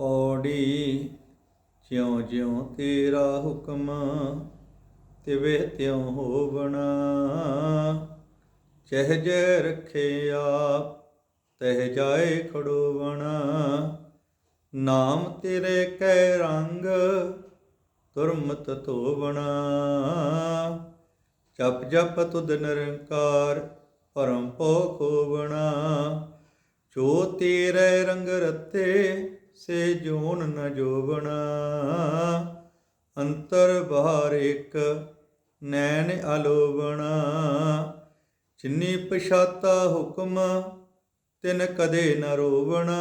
ਔੜੀ ਜਿਉ ਜਿਉ ਤੇਰਾ ਹੁਕਮ ਤਿਵੇ ਤਿਉ ਹੋਵਣਾ। ਚਹ ਜੈ ਰਖੇ ਆਪ, ਤਹਿ ਜਾਏ ਖੜੋਵਣਾ। ਨਾਮ ਤੇਰੇ ਕੈ ਰੰਗ, ਤੁਰਮਤ ਧੋਵਣਾ। ਜਪ ਜਪ ਤੁਧ ਨਿਰੰਕਾਰ, ਪਰਮ ਪੋ ਖੋਵਣਾ। ਜੋ ਤੇਰੇ ਰੰਗ ਰਤੇ ਸੇ ਜੋਨ ਨ ਜੋਵਣਾ। ਅੰਤਰ ਬਾਹਰ ਇੱਕ ਨੈਣ ਅਲੋਵਣਾ। ਜਿਨੀ ਪਛਾਤਾ ਹੁਕਮ, ਤਿਨ ਕਦੇ ਨ ਰੋਵਣਾ।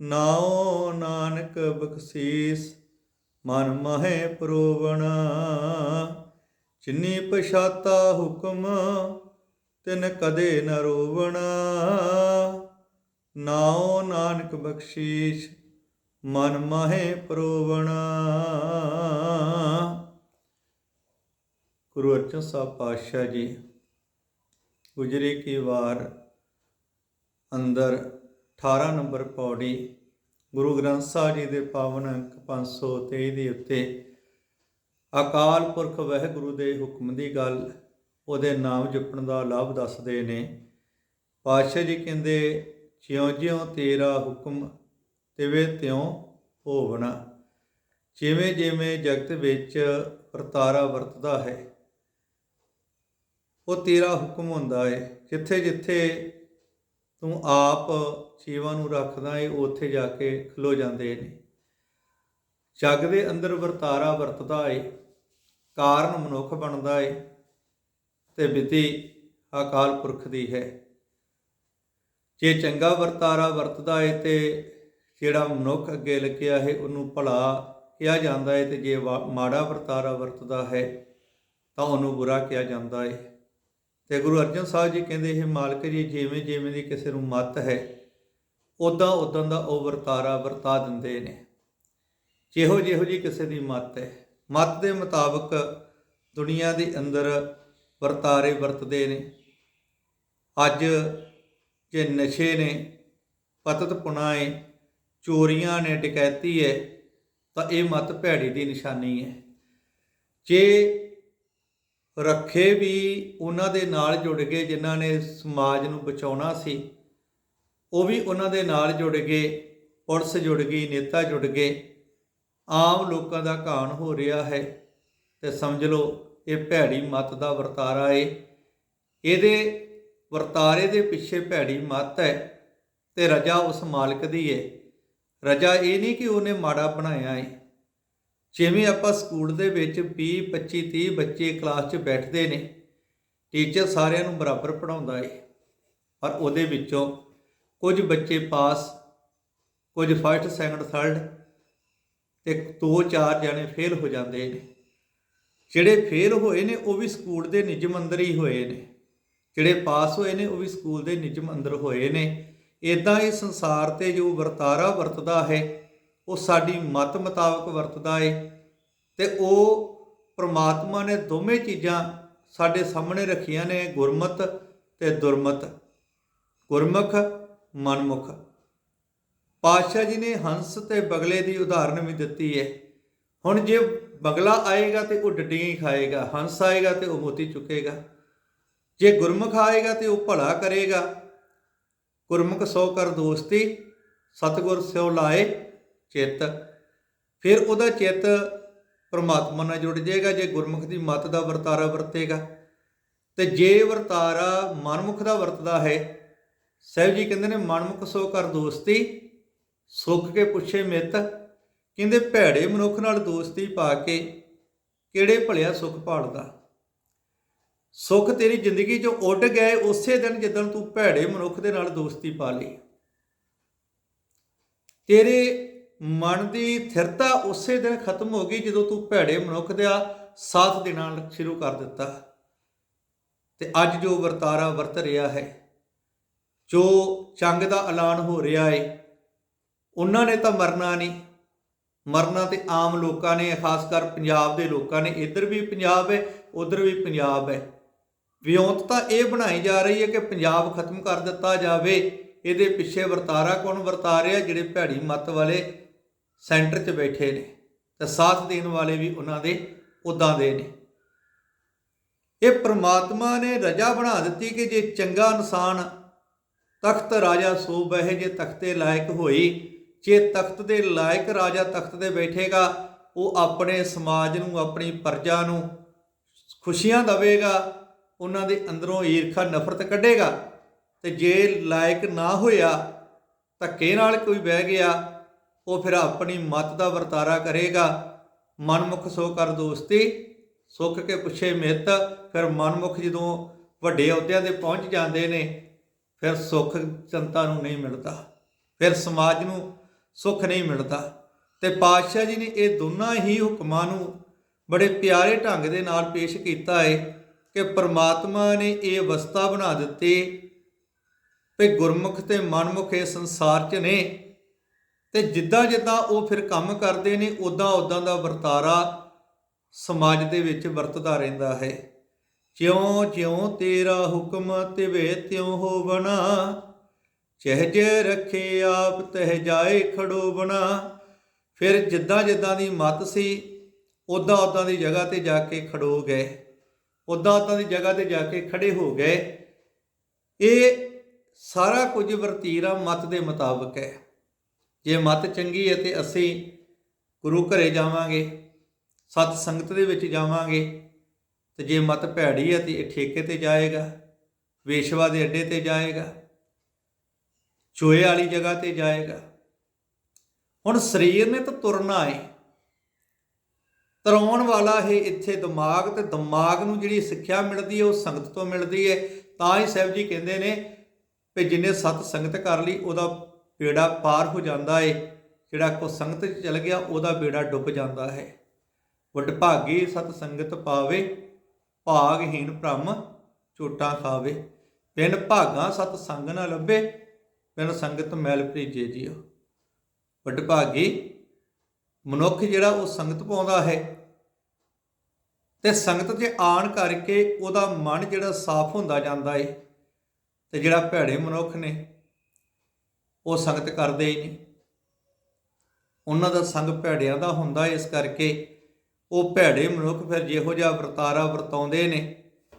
ਨਾਉ ਨਾਨਕ ਬਖਸ਼ੀਸ, ਮਨ ਮਹੇ ਪਰੋਵਣਾ। ਜਿਨੀ ਪਛਾਤਾ ਹੁਕਮ, ਤਿਨ ਕਦੇ ਨ ਰੋਵਣਾ। ਨਾਉ ਨਾਨਕ ਬਖਸ਼ੀਸ਼, ਮਨ ਮਾਹੇ ਪਰੋਵਣਾ। ਗੁਰੂ ਅਰਜਨ ਸਾਹਿਬ ਪਾਤਸ਼ਾਹ ਜੀ, ਗੁਜਰੇ ਕੀ ਵਾਰ ਅੰਦਰ 18 ਨੰਬਰ ਪੌੜੀ ਗੁਰੂ ਗ੍ਰੰਥ ਸਾਹਿਬ ਜੀ ਦੇ ਪਾਵਨ ਅੰਕ 523 ਦੇ ਉੱਤੇ ਅਕਾਲ ਪੁਰਖ ਵਾਹਿਗੁਰੂ ਦੇ ਹੁਕਮ ਦੀ ਗੱਲ ਉਹਦੇ ਨਾਮ ਜਪਣ ਦਾ ਲਾਭ ਦੱਸਦੇ ਨੇ। ਪਾਤਸ਼ਾਹ ਜੀ ਕਹਿੰਦੇ ਜਿਉਂ-ਜਿਉਂ ਤੇਰਾ ਹੁਕਮ ਤਿਵੇਂ ਤਿਉਂ ਹੋਵਣਾ। ਜਿਵੇਂ ਜਿਵੇਂ ਜਗਤ ਵਿੱਚ ਵਰਤਾਰਾ ਵਰਤਦਾ ਹੈ, ਉਹ ਤੇਰਾ ਹੁਕਮ ਹੁੰਦਾ ਹੈ ਜਿੱਥੇ ਜਿੱਥੇ ਤੂੰ ਆਪ ਜੀਵਾਂ ਨੂੰ ਰੱਖਦਾ ਏ, ਉੱਥੇ ਜਾ ਕੇ ਖਲੋ ਜਾਂਦੇ ਨੇ। ਜਗ ਦੇ ਅੰਦਰ ਵਰਤਾਰਾ ਵਰਤਦਾ ਏ, ਕਾਰਨ ਮਨੁੱਖ ਬਣਦਾ ਏ, ਤੇ ਬਿਤੀ ਅਕਾਲ ਪੁਰਖ ਦੀ ਹੈ। ਜੇ ਚੰਗਾ ਵਰਤਾਰਾ ਵਰਤਦਾ ਹੈ ਤੇ ਜਿਹੜਾ ਮਨੁੱਖ ਅੱਗੇ ਲੱਗਿਆ ਹੈ, ਉਹਨੂੰ ਭਲਾ ਕਿਹਾ ਜਾਂਦਾ ਹੈ ਤੇ ਜੇ ਵਾ- ਮਾੜਾ ਵਰਤਾਰਾ ਵਰਤਦਾ ਹੈ, ਤਾਂ ਉਹਨੂੰ ਬੁਰਾ ਕਿਹਾ ਜਾਂਦਾ ਹੈ ਤੇ ਗੁਰੂ ਅਰਜਨ ਸਾਹਿਬ ਜੀ ਕਹਿੰਦੇ ਇਹ ਮਾਲਕ ਜੀ, ਜਿਵੇਂ ਜਿਵੇਂ ਦੀ ਕਿਸੇ ਨੂੰ ਮੱਤ ਹੈ ਉਦਾਂ ਉਦਾਂ ਦਾ ਉਹ ਵਰਤਾਰਾ ਵਰਤਾ ਦਿੰਦੇ ਨੇ। ਜਿਹੋ ਜਿਹੋ ਜੀ ਕਿਸੇ ਦੀ ਮੱਤ ਹੈ, ਮੱਤ ਦੇ ਮੁਤਾਬਕ ਦੁਨੀਆ ਦੇ ਅੰਦਰ ਵਰਤਾਰੇ ਵਰਤਦੇ ਨੇ। ਅੱਜ ਜੇ ਨਸ਼ੇ ਨੇ ਪਤਤ ਏ ਚੋਰੀਆਂ ਨੇ ਡਕੈਤੀ ਹੈ ਤਾਂ ਇਹ ਮਤ ਭੈੜੀ ਦੀ ਨਿਸ਼ਾਨੀ ਹੈ ਜੇ ਰੱਖੇ ਵੀ ਉਹਨਾਂ ਦੇ ਨਾਲ ਜੁੜ ਗਏ ਜਿਨ੍ਹਾਂ ਨੇ ਸਮਾਜ ਨੂੰ ਬਚਾਉਣਾ ਸੀ, ਉਹ ਵੀ ਉਹਨਾਂ ਦੇ ਨਾਲ ਜੁੜ ਗਏ, ਪੁਲਿਸ ਜੁੜ ਗਈ, ਨੇਤਾ ਜੁੜ ਗਏ, ਆਮ ਲੋਕਾਂ ਦਾ ਘਾਣ ਹੋ ਰਿਹਾ ਹੈ। ਤੇ ਸਮਝ ਲਓ, ਇਹ ਭੈੜੀ ਮਤ ਦਾ ਵਰਤਾਰਾ ਏ। ਇਹਦੇ ਵਰਤਾਰੇ ਦੇ ਪਿੱਛੇ ਭੈੜੀ ਮੱਤ ਹੈ ਤੇ ਰਜਾ ਉਸ ਮਾਲਕ ਦੀ ਹੈ ਰਜਾ ਇਹ ਨਹੀਂ ਕਿ ਉਹਨੇ ਮਾੜਾ ਬਣਾਇਆ ਹੈ ਜਿਵੇਂ ਆਪਾਂ ਸਕੂਲ ਦੇ ਵਿੱਚ 20 25 30 ਬੱਚੇ ਕਲਾਸ 'ਚ ਬੈਠਦੇ ਨੇ, ਟੀਚਰ ਸਾਰਿਆਂ ਨੂੰ ਬਰਾਬਰ ਪੜਾਉਂਦਾ ਹੈ ਪਰ ਉਹਦੇ ਵਿੱਚੋਂ ਕੁਝ ਬੱਚੇ ਪਾਸ, ਕੁਝ ਫਸਟ ਸੈਕੰਡ ਥਰਡ ਤੇ ਦੋ, ਚਾਰ ਜਣੇ ਫੇਲ ਹੋ ਜਾਂਦੇ ਨੇ। ਜਿਹੜੇ ਫੇਲ ਹੋਏ ਨੇ, ਉਹ ਵੀ ਸਕੂਲ ਦੇ ਨਿਯਮ ਅੰਦਰ ਹੀ ਹੋਏ ਨੇ। ਜਿਹੜੇ ਪਾਸ ਹੋਏ ਨੇ, ਉਹ ਵੀ ਸਕੂਲ ਦੇ ਨਿਯਮ ਅੰਦਰ ਹੋਏ ਨੇ। ਇਦਾਂ ਹੀ ਸੰਸਾਰ ਤੇ ਜੋ ਵਰਤਾਰਾ ਵਰਤਦਾ ਹੈ, ਉਹ ਸਾਡੀ ਮਤ ਮੁਤਾਬਕ ਵਰਤਦਾ ਹੈ ਤੇ ਉਹ ਪ੍ਰਮਾਤਮਾ ਨੇ ਦੋਵੇਂ ਚੀਜ਼ਾਂ ਸਾਡੇ ਸਾਹਮਣੇ ਰੱਖੀਆਂ ਨੇ, ਗੁਰਮਤ ਤੇ ਦੁਰਮਤ। ਗੁਰਮੁਖ, ਮਨਮੁਖ। ਪਾਤਸ਼ਾਹ ਜੀ ਨੇ ਹੰਸ ਤੇ ਬਗਲੇ ਦੀ ਉਦਾਹਰਨ ਵੀ ਦਿੱਤੀ ਹੈ ਹੁਣ ਜੇ ਬਗਲਾ ਆਏਗਾ ਤੇ ਉਹ ਡੱਡੀਆਂ ਹੀ ਖਾਏਗਾ, ਹੰਸ ਆਏਗਾ ਤੇ ਉਹ ਮੋਤੀ ਚੁੱਕੇਗਾ। ਜੇ ਗੁਰਮੁਖ ਆਏਗਾ ਤੇ ਉਹ ਭਲਾ ਕਰੇਗਾ। ਗੁਰਮੁਖ ਸੋ ਕਰ ਦੋਸਤੀ, ਸਤਗੁਰ ਸਿਉ ਲਾਏ ਚਿੱਤ। ਫਿਰ ਉਹਦਾ ਚਿੱਤ ਪਰਮਾਤਮਾ ਨਾਲ ਜੁੜ ਜਾਏਗਾ, ਜੇ ਗੁਰਮੁਖ ਦੀ ਮਤ ਦਾ ਵਰਤਾਰਾ ਵਰਤੇਗਾ। ਤੇ ਜੇ ਵਰਤਾਰਾ ਮਨਮੁਖ ਦਾ ਵਰਤਦਾ ਹੈ, ਸਾਹਿਬ ਜੀ ਕਹਿੰਦੇ ਨੇ ਮਨਮੁਖ ਸੋ ਕਰ ਦੋਸਤੀ, ਸੁੱਖ ਕੇ ਪੁੱਛੇ ਮਿੱਤ। ਕਹਿੰਦੇ ਭੈੜੇ ਮਨੁੱਖ ਨਾਲ ਦੋਸਤੀ ਪਾ ਕੇ ਕਿਹੜੇ ਭਲਿਆ ਸੁੱਖ ਭਾਲਦਾ? ਸੁੱਖ ਤੇਰੀ ਜ਼ਿੰਦਗੀ ਚੋਂ ਉੱਡ ਗਏ, ਉਸੇ ਦਿਨ ਜਦੋਂ ਤੂੰ ਭੈੜੇ ਮਨੁੱਖ ਦੇ ਨਾਲ ਦੋਸਤੀ ਪਾ ਲਈ। ਤੇਰੇ ਮਨ ਦੀ ਥਿਰਤਾ ਉਸੇ ਦਿਨ ਖਤਮ ਹੋ ਗਈ ਜਦੋਂ ਤੂੰ ਭੈੜੇ ਮਨੁੱਖ ਦਾ ਸਾਥ ਦੇਣਾ ਸ਼ੁਰੂ ਕਰ ਦਿੱਤਾ। ਤੇ ਅੱਜ ਜੋ ਵਰਤਾਰਾ ਵਰਤ ਰਿਹਾ ਹੈ, ਜੋ ਚੰਗ ਦਾ ਐਲਾਨ ਹੋ ਰਿਹਾ ਹੈ ਉਹਨਾਂ ਨੇ ਤਾਂ ਮਰਨਾ ਨਹੀਂ। ਮਰਨਾ ਤੇ ਆਮ ਲੋਕਾਂ ਨੇ, ਖਾਸ ਕਰ ਪੰਜਾਬ ਦੇ ਲੋਕਾਂ ਨੇ, ਇੱਧਰ ਵੀ ਪੰਜਾਬ ਹੈ ਉਧਰ ਵੀ ਪੰਜਾਬ ਹੈ ਵਿਉਂਤਤਾ ਇਹ ਬਣਾਈ ਜਾ ਰਹੀ ਹੈ ਕਿ ਪੰਜਾਬ ਖਤਮ ਕਰ ਦਿੱਤਾ ਜਾਵੇ। ਇਹਦੇ ਪਿੱਛੇ ਵਰਤਾਰਾ ਕੌਣ ਵਰਤਾ ਰਿਹਾ, ਜਿਹੜੇ ਭੈੜੀ ਮੱਤ ਵਾਲੇ ਸੈਂਟਰ 'ਚ ਬੈਠੇ ਨੇ ਤੇ ਸਾਥ ਦੇਣ ਵਾਲੇ ਵੀ ਉਹਨਾਂ ਦੇ ਉਦਾਂ ਦੇ ਨੇ। ਇਹ ਪ੍ਰਮਾਤਮਾ ਨੇ ਰਜਾ ਬਣਾ ਦਿੱਤੀ ਕਿ ਜੇ ਚੰਗਾ ਇਨਸਾਨ ਤਖਤ ਰਾਜਾ ਸੋ ਬਹਿ, ਜੇ ਤਖਤੇ ਲਾਇਕ ਹੋਈ, ਜੇ ਤਖਤ ਦੇ ਲਾਇਕ ਰਾਜਾ ਤਖਤ ਤੇ ਬੈਠੇਗਾ, ਉਹ ਆਪਣੇ ਸਮਾਜ ਨੂੰ, ਆਪਣੀ ਪਰਜਾ ਨੂੰ ਖੁਸ਼ੀਆਂ ਦੇਵੇਗਾ ਉਹਨਾਂ ਦੇ ਅੰਦਰੋਂ ਈਰਖਾ ਨਫ਼ਰਤ ਕੱਢੇਗਾ ਤੇ ਜੇ ਲਾਇਕ ਨਾ ਹੋਇਆ, ਧੱਕੇ ਨਾਲ ਕੋਈ ਬਹਿ ਗਿਆ, ਉਹ ਫਿਰ ਆਪਣੀ ਮਤ ਦਾ ਵਰਤਾਰਾ ਕਰੇਗਾ। ਮਨਮੁਖ ਸੋ ਕਰ ਦੋਸਤੀ, ਸੁੱਖ ਕੇ ਪੁੱਛੇ ਮਿੱਤ, ਫਿਰ ਮਨਮੁਖ ਜਦੋਂ ਵੱਡੇ ਅਹੁਦਿਆਂ ਤੇ ਪਹੁੰਚ ਜਾਂਦੇ ਨੇ, ਫਿਰ ਸੁੱਖ ਜਨਤਾ ਨੂੰ ਨਹੀਂ ਮਿਲਦਾ, ਫਿਰ ਸਮਾਜ ਨੂੰ ਸੁੱਖ ਨਹੀਂ ਮਿਲਦਾ। ਤੇ ਪਾਤਸ਼ਾਹ ਜੀ ਨੇ ਇਹ ਦੋਨਾਂ ਹੀ ਹੁਕਮਾਂ ਨੂੰ ਬੜੇ ਪਿਆਰੇ ਢੰਗ ਦੇ ਨਾਲ ਪੇਸ਼ ਕੀਤਾ ਹੈ ਕਿ ਪ੍ਰਮਾਤਮਾ ਨੇ ਇਹ ਅਵਸਥਾ ਬਣਾ ਦਿੱਤੀ ਵੀ ਗੁਰਮੁਖ ਤੇ ਮਨਮੁਖ ਇਹ ਸੰਸਾਰ 'ਚ ਨੇ ਤੇ ਜਿੱਦਾਂ ਜਿੱਦਾਂ ਉਹ ਫਿਰ ਕੰਮ ਕਰਦੇ ਨੇ ਉਦਾਂ ਉਦਾਂ ਦਾ ਵਰਤਾਰਾ ਸਮਾਜ ਦੇ ਵਿੱਚ ਵਰਤਦਾ ਰਹਿੰਦਾ ਹੈ। ਜਿਉਂ ਜਿਉਂ ਤੇਰਾ ਹੁਕਮ ਤਿਵੇ ਤਿਉ ਹੋਵਣਾ ਚਹਿਜੇ ਰੱਖੇ ਆਪ ਤਹਿ ਜਾਏ ਖੜੋ ਬਣਾ ਫਿਰ ਜਿੱਦਾਂ ਜਿੱਦਾਂ ਦੀ ਮਤ ਸੀ ਉਦਾਂ ਉਦਾਂ ਦੀ ਜਗ੍ਹਾ ਤੇ ਜਾ ਕੇ ਖੜੋ ਗਏ। ਉਦਾਂ ਉਦਾਂ ਦੀ ਜਗ੍ਹਾ ਤੇ ਜਾ ਕੇ ਖੜੇ ਹੋ ਗਏ। ਇਹ ਸਾਰਾ ਕੁਝ ਵਰਤੀਰਾ ਮਤ ਦੇ ਮੁਤਾਬਕ ਹੈ। ਜੇ ਮਤ ਚੰਗੀ ਹੈ ਤੇ ਅਸੀਂ ਗੁਰੂ ਘਰੇ ਜਾਵਾਂਗੇ, ਸਤ ਸੰਗਤ ਦੇ ਵਿੱਚ ਜਾਵਾਂਗੇ। ਤੇ ਜੇ ਮਤ ਭੈੜੀ ਹੈ ਤੇ ਇਹ ਠੇਕੇ ਤੇ ਜਾਏਗਾ, ਵੇਸ਼ਵਾ ਦੇ ਅੱਡੇ ਤੇ ਜਾਏਗਾ ਚੋਏ ਵਾਲੀ ਜਗ੍ਹਾ ਤੇ ਜਾਏਗਾ। ਹੁਣ ਸਰੀਰ ਨੇ ਤਾਂ ਤੁਰਨਾ ਹੈ। ਤਰਾਉਣ ਵਾਲਾ ਹੈ ਇੱਥੇ ਦਿਮਾਗ ਤੇ ਦਿਮਾਗ ਨੂੰ ਜਿਹੜੀ ਸਿੱਖਿਆ ਮਿਲਦੀ ਹੈ, ਉਹ ਸੰਗਤ ਤੋਂ ਮਿਲਦੀ ਹੈ। ਤਾਂ ਹੀ ਸਾਹਿਬ ਜੀ ਕਹਿੰਦੇ ਨੇ ਕਿ ਜਿਨੇ ਸਤ ਸੰਗਤ ਕਰ ਲਈ, ਉਹਦਾ ਬੇੜਾ ਪਾਰ ਹੋ ਜਾਂਦਾ ਏ। ਜਿਹੜਾ ਕੋ ਸੰਗਤ ਚ ਚਲ ਗਿਆ, ਉਹਦਾ ਬੇੜਾ ਡੁੱਬ ਜਾਂਦਾ ਹੈ। ਵਡਭਾਗੀ ਸਤ ਸੰਗਤ ਪਾਵੇ, ਭਾਗਹੀਣ ਭ੍ਰਮ ਝੋਟਾਂ ਖਾਵੇ। ਬਿਨ ਭਾਗਾ ਸਤ ਸੰਗ ਨਾ ਲੱਭੇ, ਬਿਨ ਸੰਗਤ ਮੈਲ ਭਰੀਜੇ ਜੀਓ। ਵਡਭਾਗੀ ਮਨੁੱਖ ਜਿਹੜਾ ਉਹ ਸੰਗਤ ਪਾਉਂਦਾ ਹੈ ਤੇ ਸੰਗਤ 'ਚ ਆਣ ਕਰਕੇ ਉਹਦਾ ਮਨ ਜਿਹੜਾ ਸਾਫ਼ ਹੁੰਦਾ ਜਾਂਦਾ ਹੈ ਤੇ ਜਿਹੜਾ ਭੈੜੇ ਮਨੁੱਖ ਨੇ, ਉਹ ਸੰਗਤ ਕਰਦੇ ਹੀ ਨਹੀਂ। ਉਹਨਾਂ ਦਾ ਸੰਗ ਭੈੜਿਆਂ ਦਾ ਹੁੰਦਾ ਇਸ ਕਰਕੇ ਉਹ ਭੈੜੇ ਮਨੁੱਖ ਫਿਰ ਜਿਹੋ ਜਿਹਾ ਵਰਤਾਰਾ ਵਰਤਾਉਂਦੇ ਨੇ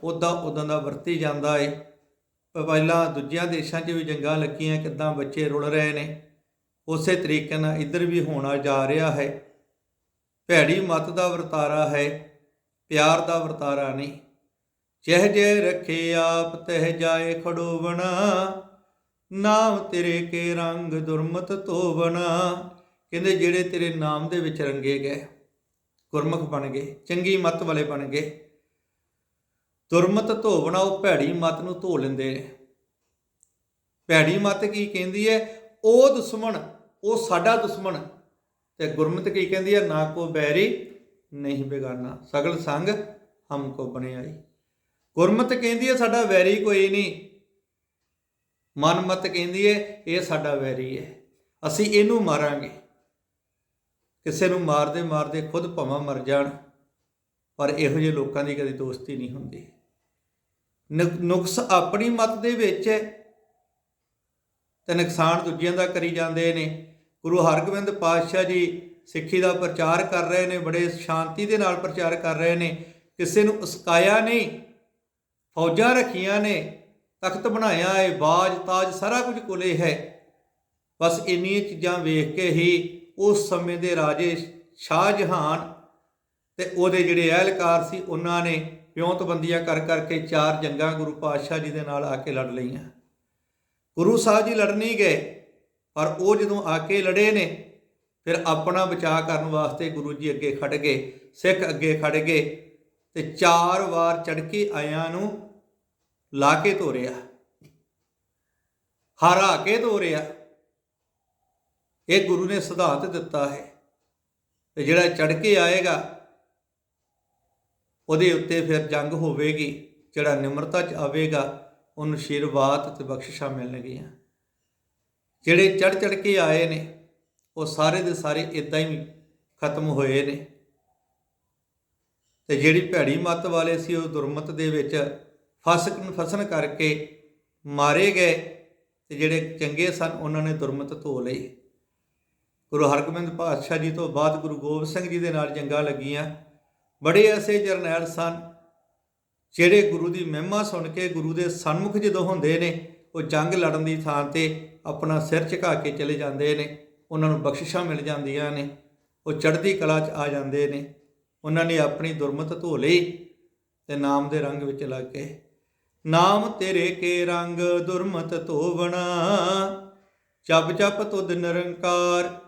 ਉਦਾਂ ਉਦਾਂ ਦਾ ਵਰਤੀ ਜਾਂਦਾ ਏ। ਪਹਿਲਾਂ ਦੂਜਿਆਂ ਦੇਸ਼ਾਂ 'ਚ ਵੀ ਜੰਗਾਂ ਲੱਗੀਆਂ, ਕਿਦਾਂ ਬੱਚੇ ਰੁਲ ਰਹੇ ਨੇ। ਉਸੇ ਤਰੀਕੇ ਨਾਲ ਇੱਧਰ ਵੀ ਹੋਣਾ ਜਾ ਰਿਹਾ ਹੈ। ਭੈੜੀ ਮਤ ਦਾ ਵਰਤਾਰਾ ਹੈ, ਪਿਆਰ ਦਾ ਵਰਤਾਰਾ ਨਹੀਂ। ਚਹਿ ਜੇ ਰੱਖੇ ਆਪ, ਤਹਿ ਜਾਏ ਖੜੋਵਣਾ। ਨਾਮ ਤੇਰੇ ਕੇ ਰੰਗ ਦੁਰਮਤ ਧੋਵਣਾ। ਕਹਿੰਦੇ ਜਿਹੜੇ ਤੇਰੇ ਨਾਮ ਦੇ ਵਿੱਚ ਰੰਗੇ ਗਏ, ਗੁਰਮੁਖ ਬਣ ਗਏ, ਚੰਗੀ ਮਤ ਵਾਲੇ ਬਣ ਗਏ। ਦੁਰਮਤ ਧੋਵਣਾ, ਉਹ ਭੈੜੀ ਮਤ ਨੂੰ ਧੋ ਲੈਂਦੇ ਨੇ। ਭੈੜੀ ਮਤ ਕੀ ਕਹਿੰਦੀ ਹੈ? ਉਹ ਦੁਸ਼ਮਣ ਉਹ ਸਾਡਾ ਦੁਸ਼ਮਣ ਤੇ ਗੁਰਮਤ ਕੀ ਕਹਿੰਦੀ ਹੈ? ਨਾ ਕੋ ਬੈਰੀ, ਨਹੀਂ ਬੇਗਾਨਾ। ਸਗਲ ਸੰਗ ਹਮ ਕੋ ਬਣੇ ਆਈ ਗੁਰਮਤ ਕਹਿੰਦੀ ਹੈ, ਸਾਡਾ ਵੈਰੀ ਕੋਈ ਨਹੀਂ। ਮਨਮਤ ਕਹਿੰਦੀ ਹੈ, ਇਹ ਸਾਡਾ ਵੈਰੀ ਹੈ। ਅਸੀਂ ਇਹਨੂੰ ਮਾਰਾਂਗੇ। ਕਿਸੇ ਨੂੰ ਮਾਰਦੇ ਮਾਰਦੇ ਖੁਦ ਭਵਾਂ ਮਰ ਜਾਣ। ਪਰ ਇਹੋ ਜਿਹੇ ਲੋਕਾਂ ਦੀ ਕਦੀ ਦੋਸਤੀ ਨਹੀਂ ਹੁੰਦੀ। ਨੁਕ- ਨੁਕਸ ਆਪਣੀ ਮਤ ਦੇ ਵਿੱਚ ਹੈ। ਤੇ ਨੁਕਸਾਨ ਦੂਜਿਆਂ ਦਾ ਕਰੀ ਜਾਂਦੇ ਨੇ। ਗੁਰੂ ਹਰਗੋਬਿੰਦ ਪਾਤਸ਼ਾਹ ਜੀ ਸਿੱਖੀ ਦਾ ਪ੍ਰਚਾਰ ਕਰ ਰਹੇ ਨੇ, ਬੜੇ ਸ਼ਾਂਤੀ ਦੇ ਨਾਲ ਪ੍ਰਚਾਰ ਕਰ ਰਹੇ ਨੇ। ਕਿਸੇ ਨੂੰ ਉਸਕਾਇਆ ਨਹੀਂ, ਫੌਜਾਂ ਰੱਖੀਆਂ ਨੇ, ਤਖਤ ਬਣਾਇਆ ਹੈ, ਬਾਜ ਤਾਜ ਸਾਰਾ ਕੁਝ ਕੋਲੇ ਹੈ। ਬਸ ਇੰਨੀਆਂ ਚੀਜ਼ਾਂ ਵੇਖ ਕੇ ਹੀ ਉਸ ਸਮੇਂ ਦੇ ਰਾਜੇ ਸ਼ਾਹ ਜਹਾਨ ਤੇ ਉਹਦੇ ਜਿਹੜੇ ਅਹਿਲਕਾਰ ਸੀ, ਉਹਨਾਂ ਨੇ ਪਿਉਂਤਬੰਦੀਆਂ ਕਰ ਕਰਕੇ ਚਾਰ ਜੰਗਾਂ ਗੁਰੂ ਪਾਤਸ਼ਾਹ ਜੀ ਦੇ ਨਾਲ ਆ ਕੇ ਲੜ ਲਈਆਂ। ਗੁਰੂ ਸਾਹਿਬ ਜੀ ਲੜ ਨਹੀਂ ਗਏ। ਪਰ ਉਹ ਜਦੋਂ ਆ ਕੇ ਲੜੇ ਨੇ, ਫਿਰ ਆਪਣਾ ਬਚਾਅ ਕਰਨ ਵਾਸਤੇ ਗੁਰੂ ਜੀ ਅੱਗੇ ਖੜ ਗਏ, ਸਿੱਖ ਅੱਗੇ ਖੜ ਗਏ ਤੇ ਚਾਰ ਵਾਰ ਚੜ ਕੇ ਆਇਆਂ ਨੂੰ ਲਾ ਕੇ ਤੋਰਿਆ। ਹਰਾ ਕੇ ਤੋਰਿਆ। ਇਹ ਗੁਰੂ ਨੇ ਸਿਧਾਂਤ ਦਿੱਤਾ ਹੈ ਤੇ ਜਿਹੜਾ ਚੜ ਕੇ ਆਏਗਾ, ਉਹਦੇ ਉੱਤੇ ਫਿਰ ਜੰਗ ਹੋਵੇਗੀ, ਜਿਹੜਾ ਨਿਮਰਤਾ ਚ ਆਵੇਗਾ, ਉਹਨੂੰ ਆਸ਼ੀਰਵਾਦ ਤੇ ਬਖਸ਼ਿਸ਼ਾਂ ਮਿਲਣਗੀਆਂ। ਜਿਹੜੇ ਚੜ ਚੜ ਕੇ ਆਏ ਨੇ, ਉਹ ਸਾਰੇ ਦੇ ਸਾਰੇ ਇਦਾਂ ਹੀ ਖਤਮ ਹੋਏ ਨੇ। ਤੇ ਜਿਹੜੀ ਭੈੜੀ ਮੱਤ ਵਾਲੇ ਸੀ, ਉਹ ਦੁਰਮਤ ਦੇ ਵਿੱਚ ਫਸਕ ਫਸਣ ਕਰਕੇ ਮਾਰੇ ਗਏ ਤੇ ਜਿਹੜੇ ਚੰਗੇ ਸਨ, ਉਹਨਾਂ ਨੇ ਦੁਰਮਤ ਧੋ ਲਈ। ਗੁਰੂ ਹਰਗੋਬਿੰਦ ਪਾਤਸ਼ਾਹ ਜੀ ਤੋਂ ਬਾਅਦ ਗੁਰੂ ਗੋਬਿੰਦ ਸਿੰਘ ਜੀ ਦੇ ਨਾਲ ਜੰਗਾਂ ਲੱਗੀਆਂ। ਬੜੇ ਐਸੇ ਜਰਨੈਲ ਸਨ, ਜਿਹੜੇ ਗੁਰੂ ਦੀ ਮਹਿਮਾ ਸੁਣ ਕੇ ਗੁਰੂ ਦੇ ਸਨਮੁਖ ਜਦੋਂ ਹੁੰਦੇ ਨੇ, ਉਹ ਜੰਗ ਲੜਨ ਦੀ ਥਾਂ ਤੇ ਆਪਣਾ ਸਿਰ ਝੁਕਾ ਕੇ ਚਲੇ ਜਾਂਦੇ ਨੇ, ਉਹਨਾਂ ਨੂੰ ਬਖਸ਼ਿਸ਼ਾਂ ਮਿਲ ਜਾਂਦੀਆਂ ਨੇ, ਉਹ ਚੜ੍ਹਦੀ ਕਲਾ 'ਚ ਆ ਜਾਂਦੇ ਨੇ। ਉਹਨਾਂ ਨੇ ਆਪਣੀ ਦੁਰਮਤ ਧੋ ਲਈ ਤੇ ਨਾਮ ਦੇ ਰੰਗ ਵਿੱਚ ਲੱਗ ਗਏ। ਨਾਮ ਤੇਰੇ ਕੇ ਰੰਗ ਦੁਰਮਤ ਧੋਵਣਾ, ਜਪ ਜਪ ਤੁਧ ਨਿਰੰਕਾਰ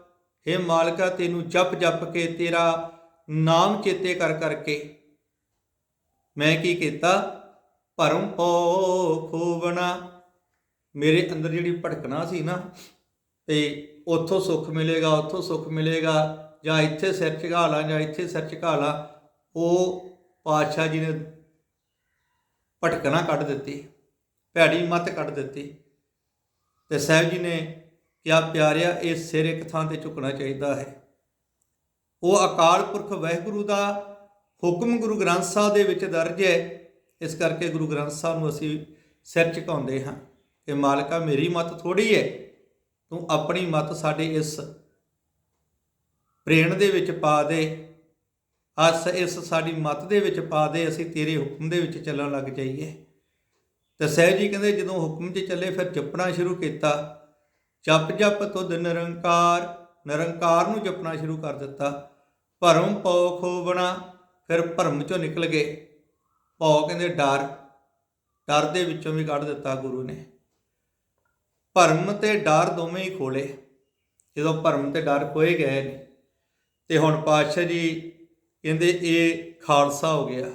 हे ਮਾਲਕਾ ਤੈਨੂੰ ਜਪ ਜਪ ਕੇ ਤੇਰਾ ਨਾਮ ਚੇਤੇ ਕਰ ਕਰਕੇ ਮੈਂ ਕੀ ਕੀਤਾ? ਭਰਮ ਪੋ ਖੋਵਣਾ। ਮੇਰੇ ਅੰਦਰ ਜਿਹੜੀ ਭਟਕਣਾ ਸੀ ਨਾ, ਤੇ ਉੱਥੋਂ ਸੁੱਖ ਮਿਲੇਗਾ, ਉੱਥੋਂ ਸੁੱਖ ਮਿਲੇਗਾ, ਜਾਂ ਇੱਥੇ ਸਿਰ ਝੁਕਾ ਲਾ ਜਾਂ ਇੱਥੇ ਸਿਰ ਝੁਕਾ ਲਾ ਉਹ ਪਾਤਸ਼ਾਹ ਜੀ ਨੇ ਭਟਕਣਾ ਕੱਢ ਦਿੱਤੀ, ਭੈੜੀ ਮਤ ਕੱਢ ਦਿੱਤੀ। ਤੇ ਸਾਹਿਬ ਜੀ ਨੇ ਕਿਹਾ, ਪਿਆਰਿਆ, ਇਹ ਸਿਰ ਇੱਕ ਥਾਂ ਤੇ ਝੁਕਣਾ ਚਾਹੀਦਾ ਹੈ। ਉਹ ਅਕਾਲ ਪੁਰਖ ਵਾਹਿਗੁਰੂ ਦਾ ਹੁਕਮ ਗੁਰੂ ਗ੍ਰੰਥ ਸਾਹਿਬ ਦੇ ਵਿੱਚ ਦਰਜ ਹੈ। ਇਸ ਕਰਕੇ ਗੁਰੂ ਗ੍ਰੰਥ ਸਾਹਿਬ ਨੂੰ ਅਸੀਂ ਸਿਰ ਝੁਕਾਉਂਦੇ ਹਾਂ। ਕਿ ਮਾਲਕਾ ਮੇਰੀ ਮਤ ਥੋੜੀ ਹੈ ਤੂੰ ਆਪਣੀ ਮਤ ਸਾਡੇ ਇਸ ਪ੍ਰੇਣ ਦੇ ਵਿੱਚ ਪਾ ਦੇ। ਅਸ ਇਸ ਸਾਡੀ ਮਤ ਦੇ ਵਿੱਚ ਪਾ ਦੇ, ਅਸੀਂ ਤੇਰੇ ਹੁਕਮ ਦੇ ਵਿੱਚ ਚੱਲਣ ਲੱਗ ਜਾਈਏ। ਤੇ ਸਹਿਜ ਜੀ ਕਹਿੰਦੇ, ਜਦੋਂ ਹੁਕਮ 'ਚ ਚੱਲੇ, ਫਿਰ ਜਪਣਾ ਸ਼ੁਰੂ ਕੀਤਾ। ਜਪ ਜਪ ਤੁਧ ਨਿਰੰਕਾਰ ਨਿਰੰਕਾਰ ਨੂੰ ਜਪਣਾ ਸ਼ੁਰੂ ਕਰ ਦਿੱਤਾ। ਭਰਮ ਪਉ ਖੋਬਣਾ ਫਿਰ ਭਰਮ ਚੋਂ ਨਿਕਲ ਗਏ। ਪਉ ਕਹਿੰਦੇ ਡਰ ਡਰ ਦੇ ਵਿੱਚੋਂ ਵੀ ਕੱਢ ਦਿੱਤਾ ਗੁਰੂ ਨੇ। ਭਰਮ ਤੇ ਡਰ ਦੋਵੇਂ ਹੀ ਖੋਲੇ। ਜਦੋਂ ਭਰਮ ਤੇ ਡਰ ਖੋਏ ਗਏ ਨੇ, ਤੇ ਹੁਣ ਪਾਤਸ਼ਾਹ ਜੀ ਕਹਿੰਦੇ, ਇਹ ਖਾਲਸਾ ਹੋ ਗਿਆ।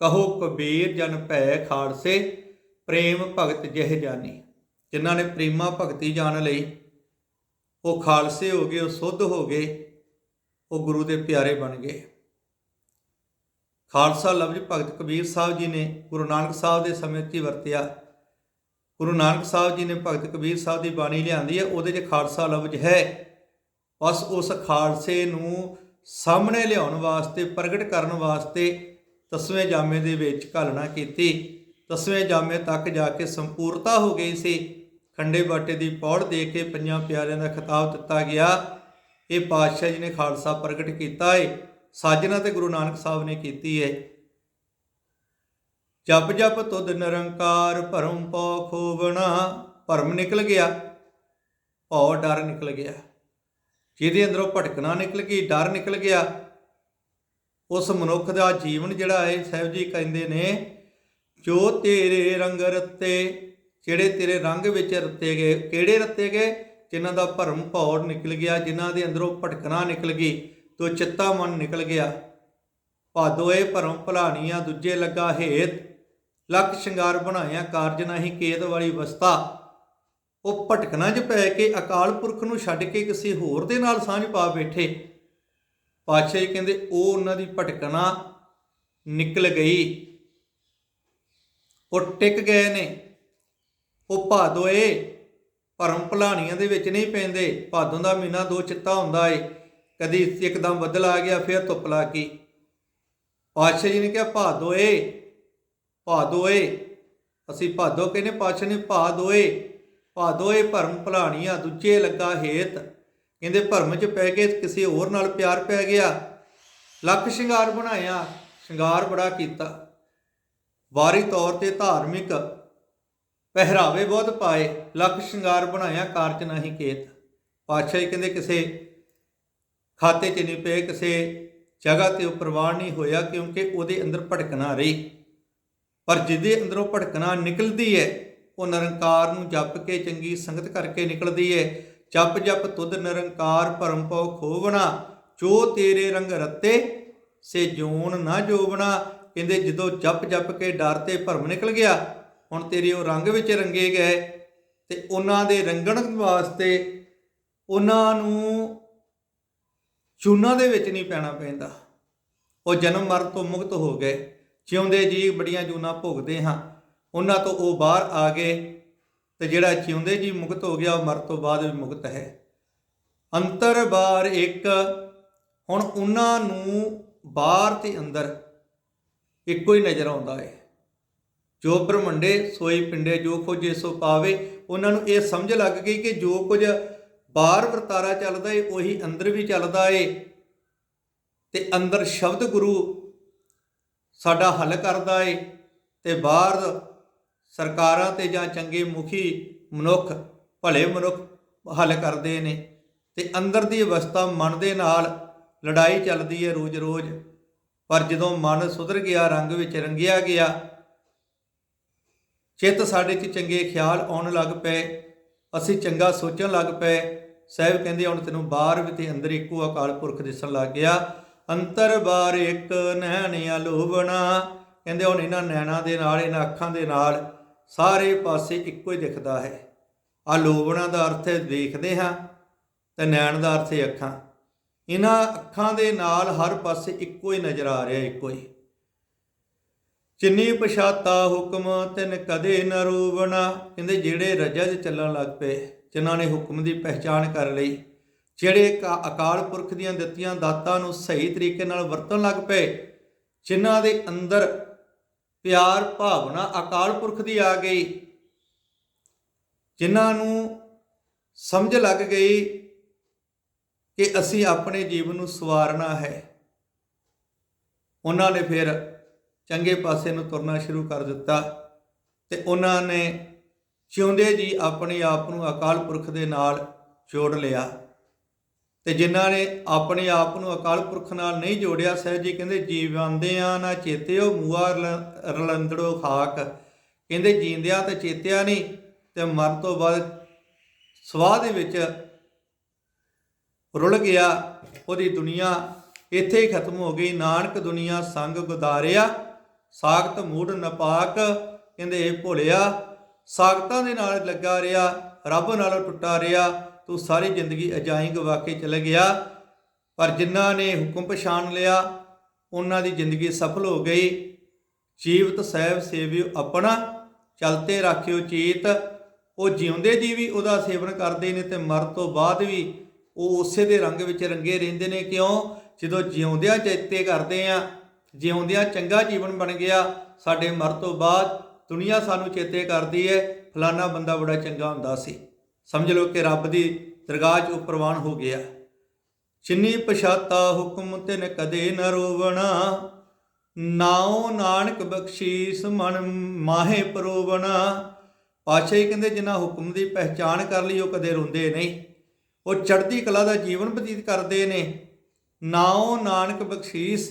ਕਹੋ ਕਬੀਰ ਜਨ ਭੈ ਖਾਲਸੇ, ਪ੍ਰੇਮ ਭਗਤ ਜਿਹ ਜਾਨੀ। ਜਿਨ੍ਹਾਂ ਨੇ ਪ੍ਰੇਮਾ ਭਗਤੀ ਜਾਣ ਲਈ ਉਹ ਖਾਲਸੇ ਹੋ ਗਏ, ਉਹ ਸੁੱਧ ਹੋ ਗਏ, ਉਹ ਗੁਰੂ ਦੇ ਪਿਆਰੇ ਬਣ ਗਏ। ਖਾਲਸਾ ਲਫ਼ਜ਼ ਭਗਤ ਕਬੀਰ ਸਾਹਿਬ ਜੀ ਨੇ ਗੁਰੂ ਨਾਨਕ ਸਾਹਿਬ ਦੇ ਸਮੇਂ 'ਚ ਹੀ ਵਰਤਿਆ। ਗੁਰੂ ਨਾਨਕ ਸਾਹਿਬ ਜੀ ਨੇ ਭਗਤ ਕਬੀਰ ਸਾਹਿਬ ਦੀ ਬਾਣੀ ਲਿਆਂਦੀ ਹੈ, ਉਹਦੇ 'ਚ ਖਾਲਸਾ ਲਫ਼ਜ਼ ਹੈ। ਬਸ ਉਸ ਖਾਲਸੇ ਨੂੰ ਸਾਹਮਣੇ ਲਿਆਉਣ ਵਾਸਤੇ, ਪ੍ਰਗਟ ਕਰਨ ਵਾਸਤੇ ਦਸਵੇਂ ਜਾਮੇ ਦੇ ਵਿੱਚ ਘਾਲਣਾ ਕੀਤੀ। ਦਸਵੇਂ ਜਾਮੇ ਤੱਕ ਜਾ ਕੇ ਸੰਪੂਰਤਾ ਹੋ ਗਈ ਸੀ। ਖੰਡੇ ਬਾਟੇ ਦੀ ਪੌੜ ਦੇ ਕੇ ਪੰਜਾਂ ਪਿਆਰਿਆਂ ਦਾ ਖਿਤਾਬ ਦਿੱਤਾ ਗਿਆ। ਇਹ ਪਾਤਸ਼ਾਹ ਜੀ ਨੇ ਖਾਲਸਾ ਪ੍ਰਗਟ ਕੀਤਾ ਹੈ ਸਾਜਨਾ ਤੇ ਗੁਰੂ ਨਾਨਕ ਸਾਹਿਬ ਨੇ ਕੀਤੀ ਹੈ ਜਪ ਜਪ ਤੁਧ ਨਿਰੰਕਾਰ ਭਰਮ ਪਉ ਖੋਵਣਾ। ਭਰਮ ਨਿਕਲ ਗਿਆ, ਭਉ ਡਰ ਨਿਕਲ ਗਿਆ। ਜਿਹਦੇ ਅੰਦਰੋਂ ਭਟਕਣਾ ਨਿਕਲ ਗਈ, ਡਰ ਨਿਕਲ ਗਿਆ। ਉਸ ਮਨੁੱਖ ਦਾ ਜੀਵਨ ਜਿਹੜਾ ਹੈ, ਸਾਹਿਬ ਜੀ ਕਹਿੰਦੇ ਨੇ, ਜੋ ਤੇਰੇ ਰੰਗ ਰਤੇ, ਜਿਹੜੇ ਤੇਰੇ ਰੰਗ ਵਿੱਚ ਰਤੇ ਗਏ, ਕਿਹੜੇ ਰਤੇ ਗਏ? ਜਿਨ੍ਹਾਂ ਦਾ ਭਰਮ ਭੌਰ ਨਿਕਲ ਗਿਆ, ਜਿਨ੍ਹਾਂ ਦੇ ਅੰਦਰੋਂ ਭਟਕਣਾ ਨਿਕਲ ਗਈ, ਤੋ ਚਿੱਤਾ ਮਨ ਨਿਕਲ ਗਿਆ। ਭਾਦੋਏ ਭਰਮ ਭਲਾਣੀਆਂ, ਦੂਜੇ ਲੱਗਾ ਹੇਤ ਲੱਕ ਸ਼ਿੰਗਾਰ ਬਣਾਇਆ, ਕਾਰਜ ਨਹੀਂ ਕੇਦ ਵਾਲੀ ਵਸਤਾ ਉਹ ਭਟਕਣਾ 'ਚ ਪੈ ਕੇ ਅਕਾਲ ਪੁਰਖ ਨੂੰ ਛੱਡ ਕੇ ਕਿਸੇ ਹੋਰ ਦੇ ਨਾਲ ਸਾਂਝ ਪਾ ਬੈਠੇ। ਪਾਤਸ਼ਾਹ ਜੀ ਕਹਿੰਦੇ, ਉਹ ਉਹਨਾਂ ਦੀ ਭਟਕਣਾ ਨਿਕਲ ਗਈ। ਉਹ ਟਿਕ ਗਏ ਨੇ। ਉਹ ਭਾਦੋਏ ਭਰਮ ਭਲਾਣੀਆਂ ਦੇ ਵਿੱਚ ਨਹੀਂ ਪੈਂਦੇ। ਭਾਦੋਂ ਦਾ ਮਹੀਨਾ ਦੋ ਚਿੱਟਾ ਹੁੰਦਾ ਏ। ਕਦੀ ਇੱਕਦਮ ਬੱਦਲ ਆ ਗਿਆ, ਫਿਰ ਧੁੱਪ ਲੱਗ ਗਈ। ਪਾਤਸ਼ਾਹ ਜੀ ਨੇ ਕਿਹਾ ਭਾਦੋਏ ਭਾਦੋਏ ਅਸੀਂ ਭਾਦੋ ਕਹਿੰਦੇ ਪਾਤਸ਼ਾਹ ਨੇ? ਭਾਦੋਏ ਭਾਦੋਏ ਭਰਮ ਭਲਾਣੀਆਂ, ਦੂਜੇ ਲੱਗਾ ਹੇਤ। ਕਹਿੰਦੇ ਭਰਮ 'ਚ ਪੈ ਗਏ, ਕਿਸੇ ਹੋਰ ਨਾਲ ਪਿਆਰ ਪੈ ਗਿਆ। ਲੱਖ ਸ਼ਿੰਗਾਰ ਬਣਾਇਆ, ਸ਼ਿੰਗਾਰ ਬੜਾ ਕੀਤਾ। ਵਾਰੀ ਤੌਰ ਤੇ ਧਾਰਮਿਕ ਪਹਿਰਾਵੇ ਬਹੁਤ ਪਾਏ, ਲੱਖ ਸ਼ਿੰਗਾਰ ਬਣਾਇਆ, ਕਾਰਜ ਨਹੀਂ ਕੇਤ। ਪਾਤਸ਼ਾਹ ਜੀ ਕਹਿੰਦੇ ਕਿਸੇ ਖਾਤੇ 'ਚ ਨਹੀਂ ਪਏ, ਕਿਸੇ ਜਗ੍ਹਾ ਤੇ ਉਹ ਪ੍ਰਵਾਨ ਨਹੀਂ ਹੋਇਆ, ਕਿਉਂਕਿ ਉਹਦੇ ਅੰਦਰ ਭਟਕਣਾ ਰਹੀ। ਪਰ ਜਿਹਦੇ ਅੰਦਰੋਂ ਭਟਕਣਾ ਨਿਕਲਦੀ ਹੈ ਉਹ ਨਿਰੰਕਾਰ ਨੂੰ ਜਪ ਕੇ ਚੰਗੀ ਸੰਗਤ ਕਰਕੇ ਨਿਕਲਦੀ ਹੈ ਜਪ ਜਪ ਤੁਧ ਨਿਰੰਕਾਰ ਭਰਮ ਪਉ ਖੋਵਣਾ, ਜੋ ਤੇਰੇ ਰੰਗ ਰਤੇ, ਸੇ ਜੋਨ ਨਾ ਜੋਬਣਾ ਕਹਿੰਦੇ ਜਦੋਂ ਜਪ ਜਪ ਕੇ ਡਰ ਤੇ ਭਰਮ ਨਿਕਲ ਗਿਆ, ਹੁਣ ਤੇਰੇ ਉਹ ਰੰਗ ਵਿੱਚ ਰੰਗੇ ਗਏ। ਤੇ ਉਹਨਾਂ ਦੇ ਰੰਗਣ ਵਾਸਤੇ ਉਹਨਾਂ ਨੂੰ ਚੂਨਾ ਦੇ ਵਿੱਚ ਨਹੀਂ ਪੈਣਾ ਪੈਂਦਾ। ਉਹ ਜਨਮ ਮਰਨ ਤੋਂ ਮੁਕਤ ਹੋ ਗਏ। ਜਿਉਂਦੇ ਜੀ ਬੜੀਆਂ ਜੂਨਾ ਭੋਗਦੇ ਹਾਂ। ਉਹਨਾਂ ਤੋਂ ਉਹ ਬਾਹਰ ਆ ਗਏ ਤੇ ਜਿਹੜਾ ਜਿਉਂਦੇ ਜੀ ਮੁਕਤ ਹੋ ਗਿਆ, ਉਹ ਮਰ ਤੋਂ ਬਾਅਦ ਵੀ ਮੁਕਤ ਹੈ। ਅੰਤਰ ਬਾਰ ਇੱਕ, ਹੁਣ ਉਹਨਾਂ ਨੂੰ ਬਾਹਰ ਤੇ ਅੰਦਰ ਇੱਕੋ ਹੀ ਨਜ਼ਰ ਆਉਂਦਾ ਹੈ। ਜੋ ਬ੍ਰਹਮੰਡੇ ਸੋਈ ਪਿੰਡੇ, ਜੋ ਕੁਝ ਸੋ ਪਾਵੇ, ਉਹਨਾਂ ਨੂੰ ਇਹ ਸਮਝ ਲੱਗ ਗਈ ਕਿ ਜੋ ਕੁਝ ਬਾਹਰ ਵਰਤਾਰਾ ਚੱਲਦਾ ਏ ਉਹੀ ਅੰਦਰ ਵੀ ਚੱਲਦਾ ਏ ਤੇ ਅੰਦਰ ਸ਼ਬਦ ਗੁਰੂ ਸਾਡਾ ਹੱਲ ਕਰਦਾ ਏ ਤੇ ਬਾਹਰ ਸਰਕਾਰਾਂ ਤੇ ਜਾਂ ਚੰਗੇ ਮੁਖੀ ਮਨੁੱਖ, ਭਲੇ ਮਨੁੱਖ ਹੱਲ ਕਰਦੇ ਨੇ ਤੇ ਅੰਦਰ ਦੀ ਅਵਸਥਾ ਮਨ ਦੇ ਨਾਲ ਲੜਾਈ ਚੱਲਦੀ ਹੈ ਰੋਜ਼-ਰੋਜ਼। ਪਰ ਜਦੋਂ ਮਨ ਸੁਧਰ ਗਿਆ, ਰੰਗ ਵਿੱਚ ਰੰਗਿਆ ਗਿਆ, ਚਿੱਤ ਸਾਡੇ 'ਚ ਚੰਗੇ ਖਿਆਲ ਆਉਣ ਲੱਗ ਪਏ, ਅਸੀਂ ਚੰਗਾ ਸੋਚਣ ਲੱਗ ਪਏ। ਸਾਹਿਬ ਕਹਿੰਦੇ, ਹੁਣ ਤੈਨੂੰ ਬਾਹਰ ਵੀ ਤੇ ਅੰਦਰ ਇੱਕੋ ਅਕਾਲ ਪੁਰਖ ਦਿਸਣ ਲੱਗ ਗਿਆ। ਅੰਤਰ ਬਾਹਰ ਇੱਕ ਨੈਣ ਅਲੋਬਣਾ ਕਹਿੰਦੇ ਹੁਣ ਇਹਨਾਂ ਨੈਣਾਂ ਦੇ ਨਾਲ, ਇਹਨਾਂ ਅੱਖਾਂ ਦੇ ਨਾਲ ਸਾਰੇ ਪਾਸੇ ਇੱਕੋ ਹੀ ਦਿਖਦਾ ਹੈ। ਆ ਦਾ ਅਰਥ ਹੈ ਦੇਖਦੇ ਹਾਂ ਤੇ ਨੈਣ ਦਾ ਅਰਥ ਹੈ ਅੱਖਾਂ। ਇਹਨਾਂ ਅੱਖਾਂ ਦੇ ਨਾਲ ਹਰ ਪਾਸੇ ਇੱਕੋ ਹੀ ਨਜ਼ਰ ਆ ਰਿਹਾ, ਇੱਕੋ ਹੀ। ਚਿੰਨੀ ਪਛਾਤਾ ਹੁਕਮ, ਤਿਨ ਕਦੇ ਨ ਰੂਬਣਾ ਕਹਿੰਦੇ ਜਿਹੜੇ ਰਜਾ 'ਚ ਚੱਲਣ ਲੱਗ ਪਏ, ਜਿਨ੍ਹਾਂ ਨੇ ਹੁਕਮ ਦੀ ਪਹਿਚਾਣ ਕਰ ਲਈ ਜਿਹੜੇ ਕਾ- ਅਕਾਲ ਪੁਰਖ ਦੀਆਂ ਦਿੱਤੀਆਂ ਦਾਤਾਂ ਨੂੰ ਸਹੀ ਤਰੀਕੇ ਨਾਲ ਵਰਤਣ ਲੱਗ ਪਏ, ਜਿਨ੍ਹਾਂ ਦੇ ਅੰਦਰ ਪਿਆਰ ਭਾਵਨਾ ਅਕਾਲ ਪੁਰਖ ਦੀ ਆ ਗਈ, ਜਿਨ੍ਹਾਂ ਨੂੰ ਸਮਝ ਲੱਗ ਗਈ ਕਿ ਅਸੀਂ ਆਪਣੇ ਜੀਵਨ ਨੂੰ ਸਵਾਰਨਾ ਹੈ। ਉਹਨਾਂ ਨੇ ਫਿਰ ਚੰਗੇ ਪਾਸੇ ਨੂੰ ਤੁਰਨਾ ਸ਼ੁਰੂ ਕਰ ਦਿੱਤਾ ਤੇ ਉਹਨਾਂ ਨੇ ਜਿਉਂਦੇ ਜੀ ਆਪਣੇ ਆਪ ਨੂੰ ਅਕਾਲ ਪੁਰਖ ਦੇ ਨਾਲ ਜੋੜ ਲਿਆ। ਤੇ ਜਿਨ੍ਹਾਂ ਨੇ ਆਪਣੇ ਆਪ ਨੂੰ ਅਕਾਲ ਪੁਰਖ ਨਾਲ ਨਹੀਂ ਜੋੜਿਆ ਸਹਿਜ ਜੀ ਕਹਿੰਦੇ ਜੀਵੰਦਿਆਂ ਨਾ ਚੇਤਿਓ ਮੂਆ ਰਲ- ਰਲੰਦੜੋ ਖਾਕ। ਕਹਿੰਦੇ, ਜੀਂਦਿਆਂ ਤੇ ਚੇਤਿਆ ਨਹੀਂ, ਤੇ ਮਰਨ ਤੋਂ ਬਾਅਦ ਸਵਾਹ ਦੇ ਵਿੱਚ ਰੁਲ ਗਿਆ, ਉਹਦੀ ਦੁਨੀਆ ਇੱਥੇ ਹੀ ਖਤਮ ਹੋ ਗਈ। ਨਾਨਕ ਦੁਨੀਆ ਸੰਗ ਗੁਦਾਰਿਆ, ਸਾਖਤ ਮੂੜ ਨਪਾਕ। ਕਹਿੰਦੇ, ਇਹ ਭੁਲਿਆ, ਸਾਖਤਾਂ ਦੇ ਨਾਲ ਲੱਗਾ ਰਿਹਾ, ਰੱਬ ਨਾਲੋਂ ਟੁੱਟਾ ਰਿਹਾ ਤੂੰ ਸਾਰੀ ਜ਼ਿੰਦਗੀ ਅਜਾਈ ਗਵਾ ਕੇ ਚਲੇ ਗਿਆ। ਪਰ ਜਿਨ੍ਹਾਂ ਨੇ ਹੁਕਮ ਪਛਾਣ ਲਿਆ, ਉਹਨਾਂ ਦੀ ਜ਼ਿੰਦਗੀ ਸਫਲ ਹੋ ਗਈ। ਜੀਵਤ ਸਹਿਬ ਸੇਵਿਓ ਆਪਣਾ ਚਲਤੇ ਰੱਖਿਓ ਚੇਤ। ਉਹ ਜਿਉਂਦੇ ਜੀ ਵੀ ਉਹਦਾ ਸੇਵਨ ਕਰਦੇ ਨੇ ਤੇ ਮਰ ਤੋਂ ਬਾਅਦ ਵੀ ਉਹ ਉਸੇ ਦੇ ਰੰਗ ਵਿੱਚ ਰੰਗੇ ਰਹਿੰਦੇ ਨੇ ਕਿਉਂ? ਜਦੋਂ ਜਿਉਂਦਿਆਂ ਚੇਤੇ ਕਰਦੇ ਆ, ਜਿਉਂਦਿਆਂ ਚੰਗਾ ਜੀਵਨ ਬਣ ਗਿਆ, ਸਾਡੇ ਮਰ ਤੋਂ ਬਾਅਦ ਦੁਨੀਆ ਸਾਨੂੰ ਚੇਤੇ ਕਰਦੀ ਹੈ ਫਲਾਣਾ ਬੰਦਾ ਬੜਾ ਚੰਗਾ ਹੁੰਦਾ ਸੀ। ਸਮਝ ਲਓ ਕਿ ਰੱਬ ਦੀ ਦਰਗਾਹ 'ਚ ਉਹ ਪ੍ਰਵਾਨ ਹੋ ਗਿਆ। ਚਿੰਨੀ ਪਛਾਤਾ ਹੁਕਮ ਤਿਨ ਕਦੇ ਨ ਰੋਵਣਾ, ਨਾਉ ਨਾਨਕ ਬਖਸ਼ੀਸ ਮਨ ਮਾਹੇ ਪਰੋਵਣਾ। ਪਾਤਸ਼ਾਹ ਜੀ ਕਹਿੰਦੇ ਜਿਨ੍ਹਾਂ ਹੁਕਮ ਦੀ ਪਹਿਚਾਣ ਕਰ ਲਈ, ਉਹ ਕਦੇ ਰੋਂਦੇ ਨਹੀਂ। ਉਹ ਚੜ੍ਹਦੀ ਕਲਾ ਦਾ ਜੀਵਨ ਬਤੀਤ ਕਰਦੇ ਨੇ। ਨਾਉ ਨਾਨਕ ਬਖਸ਼ੀਸ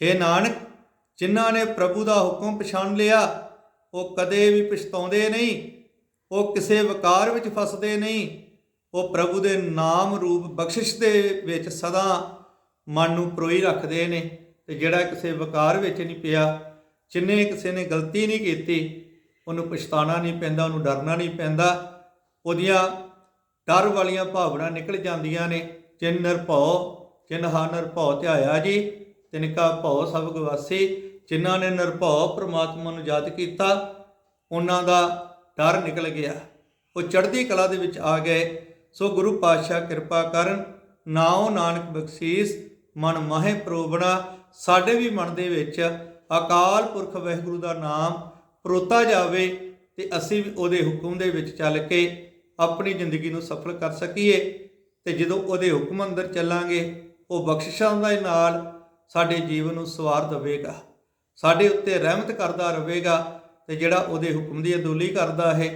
हे ਨਾਨਕ, ਜਿਨ੍ਹਾਂ ਨੇ ਪ੍ਰਭੂ ਦਾ ਹੁਕਮ ਪਛਾਣ ਲਿਆ, ਉਹ ਕਦੇ ਵੀ ਪਛਤਾਉਂਦੇ ਨਹੀਂ। ਉਹ ਕਿਸੇ ਵਕਾਰ ਵਿੱਚ ਫਸਦੇ ਨਹੀਂ, ਉਹ ਪ੍ਰਭੂ ਦੇ ਨਾਮ ਰੂਪ ਬਖਸ਼ਿਸ਼ ਦੇ ਵਿੱਚ ਸਦਾ ਮਨ ਨੂੰ ਪਰੋਈ ਰੱਖਦੇ ਨੇ। ਤੇ ਜਿਹੜਾ ਕਿਸੇ ਵਕਾਰ ਵਿੱਚ ਨਹੀਂ ਪਿਆ, ਜਿੰਨੇ ਕਿਸੇ ਨੇ ਗਲਤੀ ਨਹੀਂ ਕੀਤੀ, ਉਹਨੂੰ ਪਛਤਾਣਾ ਨਹੀਂ ਪੈਂਦਾ, ਉਹਨੂੰ ਡਰਨਾ ਨਹੀਂ ਪੈਂਦਾ। ਉਹਦੀਆਂ ਡਰ ਵਾਲੀਆਂ ਭਾਵਨਾ ਨਿਕਲ ਜਾਂਦੀਆਂ ਨੇ, ਜਿਨ ਨਿਰਭਉ, ਜਿਨ ਹਾ ਨਿਰਭਉ ਧਿਆਇਆ ਜੀ, ਤਿਨਕਾ ਭਉ ਸਭ ਗਵਾਸੀ। ਜਿਨ੍ਹਾਂ ਨੇ ਨਿਰਭਉ ਪ੍ਰਮਾਤਮਾ ਨੂੰ ਯਾਦ ਕੀਤਾ, ਉਹਨਾਂ ਦਾ ਡਰ ਨਿਕਲ ਗਿਆ। ਉਹ ਚੜ੍ਹਦੀ ਕਲਾ ਦੇ ਵਿੱਚ ਆ ਗਏ। ਸੋ ਗੁਰੂ ਪਾਤਸ਼ਾਹ ਕਿਰਪਾ ਕਰਨ, ਨਾਉ ਨਾਨਕ ਬਖਸ਼ੀਸ, ਮਨ ਮਾਹੇ ਪ੍ਰੋਬਣਾ ਸਾਡੇ ਵੀ ਮਨ ਦੇ ਵਿੱਚ ਅਕਾਲ ਪੁਰਖ ਵਾਹਿਗੁਰੂ ਦਾ ਨਾਮ ਪਰੋਤਾ ਜਾਵੇ ਤੇ ਅਸੀਂ ਵੀ ਉਹਦੇ ਹੁਕਮ ਦੇ ਵਿੱਚ ਚੱਲ ਕੇ ਆਪਣੀ ਜ਼ਿੰਦਗੀ ਨੂੰ ਸਫਲ ਕਰ ਸਕੀਏ। ਤੇ ਜਦੋਂ ਉਹਦੇ ਹੁਕਮ ਅੰਦਰ ਚੱਲਾਂਗੇ, ਉਹ ਬਖਸ਼ਿਸ਼ਾਂ ਦੇ ਨਾਲ ਸਾਡੇ ਜੀਵਨ ਨੂੰ ਸਵਾਰ ਦੇਵੇਗਾ। ਸਾਡੇ ਉੱਤੇ ਰਹਿਮਤ ਕਰਦਾ ਰਹੇਗਾ। ਤੇ ਜਿਹੜਾ ਉਹਦੇ ਹੁਕਮ ਦੀ ਅਦੁਲੀ ਕਰਦਾ ਹੈ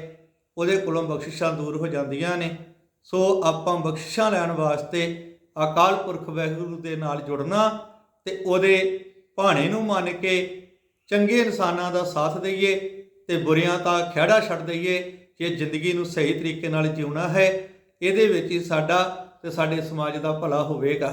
ਉਹਦੇ ਕੋਲੋਂ ਬਖਸ਼ਿਸ਼ਾਂ ਦੂਰ ਹੋ ਜਾਂਦੀਆਂ ਨੇ। ਸੋ ਆਪਾਂ ਬਖਸ਼ਿਸ਼ਾਂ ਲੈਣ ਵਾਸਤੇ ਅਕਾਲ ਪੁਰਖ ਵਾਹਿਗੁਰੂ ਦੇ ਨਾਲ ਜੁੜਨਾ ਤੇ ਉਹਦੇ ਭਾਣੇ ਨੂੰ ਮੰਨ ਕੇ ਚੰਗੇ ਇਨਸਾਨਾਂ ਦਾ ਸਾਥ ਦਈਏ ਤੇ ਬੁਰਿਆਂ ਦਾ ਖਿਹੜਾ ਛੱਡ ਦਈਏ ਕਿ ਜ਼ਿੰਦਗੀ ਨੂੰ ਸਹੀ ਤਰੀਕੇ ਨਾਲ ਜਿਉਣਾ ਹੈ, ਇਹਦੇ ਵਿੱਚ ਹੀ ਸਾਡਾ ਤੇ ਸਾਡੇ ਸਮਾਜ ਦਾ ਭਲਾ ਹੋਵੇਗਾ।